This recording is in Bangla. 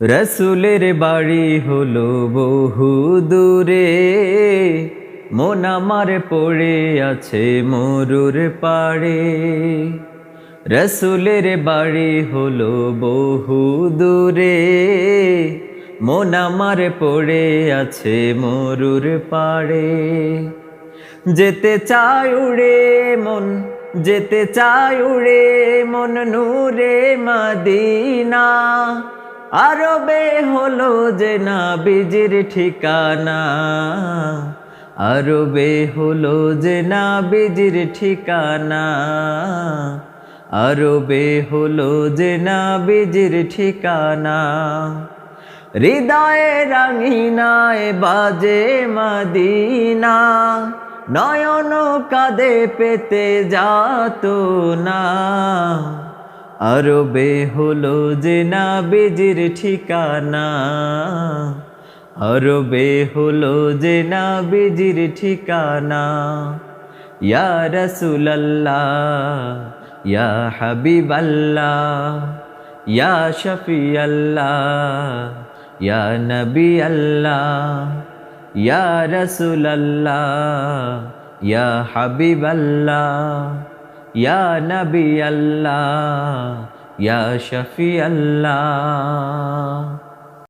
রসুলের বাড়ি হলো বহু দূরে। মন আমার পড়ে আছে মরুর পাড়ে। রসুলের বাড়ি হলো বহু দূরে। মন আমার পড়ে আছে মরুর পাড়ে। যেতে চাই উড়ে মন, যেতে চাই উড়ে মন নূরে মদিনা। আরবে হলো যে না বীজির ঠিকানা। আরবে হলো যে না বীজির ঠিকানা। আরবে হলো যে না বীজির ঠিকানা। হৃদয়ে রাঙিনায় বাজে মদিনা। নয়ন কাদে পেতে যাত না। আরবে হলো যে না বেজির ঠিকানা। আরবে হলো যে না বেজির ঠিকানা। ইয়া রসুলাল্লাহ, ইয়া হাবিবাল্লাহ, ইয়া শফি আল্লাহ ইয়া নবী আল্লাহ ইয়া রসুল আল্লাহ ইয়া হাবিব আল্লাহ ইয়া নবী আল্লাহ ইয়া শফি আল্লাহ।